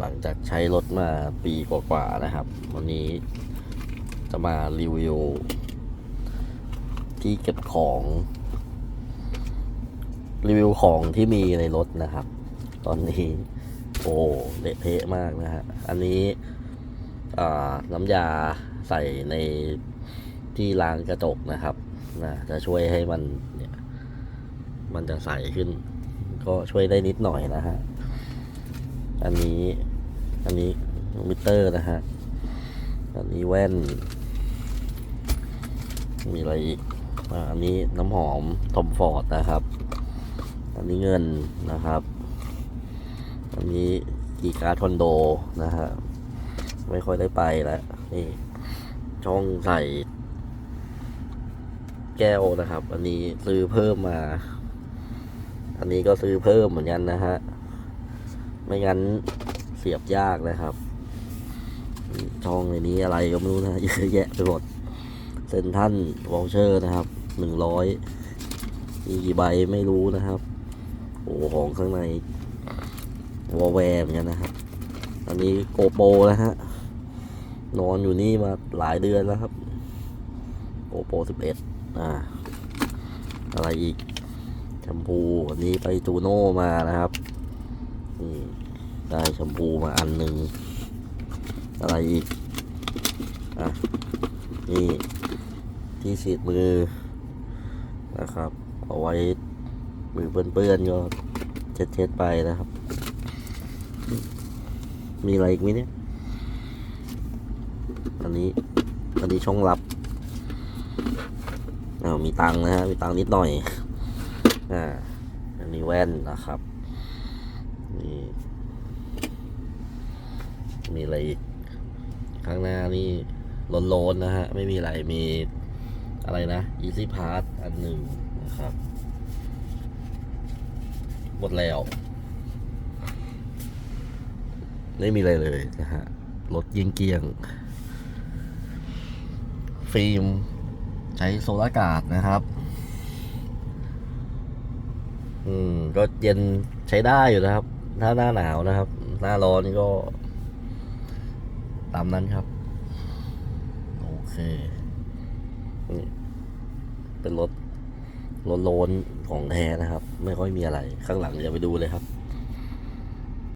หลังจากใช้รถมาปีกว่าๆนะครับ วันนี้จะมารีวิว ที่เก็บของ รีวิวของที่มีในรถนะครับ ตอนนี้ โอ้เละเทะมากนะฮะอันนี้น้ำยาใส่ในที่ล้างกระจกนะครับนะจะช่วยให้มันเนี่ยมันจะใสขึ้น ก็ช่วยได้นิดหน่อยนะฮะ อันนี้ อันนี้มิเตอร์นะฮะ อันนี้แว่น มีอะไรอีกอันนี้น้ำหอมทอมฟอร์ดนะครับ อันนี้เงินนะครับ อันนี้กีการ์ดคอนโดนะฮะ ไม่ค่อยได้ไปแล้วนี่ช่องใส่แก้วนะครับ อันนี้ซื้อเพิ่มมา อันนี้ก็ซื้อเพิ่มเหมือนกันนะฮะ ไม่งั้นเสียบยากนะครับช่องในนี้อะไรก็ไม่รู้นะเยอะแยะไปหมดเซนทันวอลเชอร์นะครับหนึ่งร้อยมีกี่ใบไม่รู้นะครับโอ้ของข้างในวอลแวร์เหมือนกันนะครับ อันนี้โกโปรนะฮะนอนอยู่นี่มาหลายเดือนแล้วครับโกโปสิบเอ็ดอ่าอะไรอีกแชมพูอันนี้ไปจูโน่มานะครับ นี่ได้แชมพูมาอันหนึ่งอะไรอีก อะ นี่ที่ฉีดมือนะครับ เอาไว้มือเปื้อนๆก็เช็ดๆไปนะครับ มีอะไรอีกไหมเนี่ย อันนี้ อันนี้ช่องลับอ้าวมีตังนะฮะ มีตังนิดหน่อย อ่า อันนี้แว่นนะครับ นี่ มีอะไรอีก ข้างหน้านี่โลนๆนะฮะ ไม่มีอะไร มีอะไรนะ Easy Pass อันหนึ่งนะครับ หมดแล้ว ไม่มีอะไรเลยนะฮะ รถยิงเกียงๆ ฟิล์มใช้โซลาร์การ์ดนะครับ อืม ก็เย็นใช้ได้อยู่นะครับ ถ้าหน้าหนาวนะครับ หน้าร้อนก็ ตามนั้นครับ โอเคนี่เป็นรถรถโลนของแท้นะครับ ไม่ค่อยมีอะไรข้างหลังอย่าไปดูเลยครับ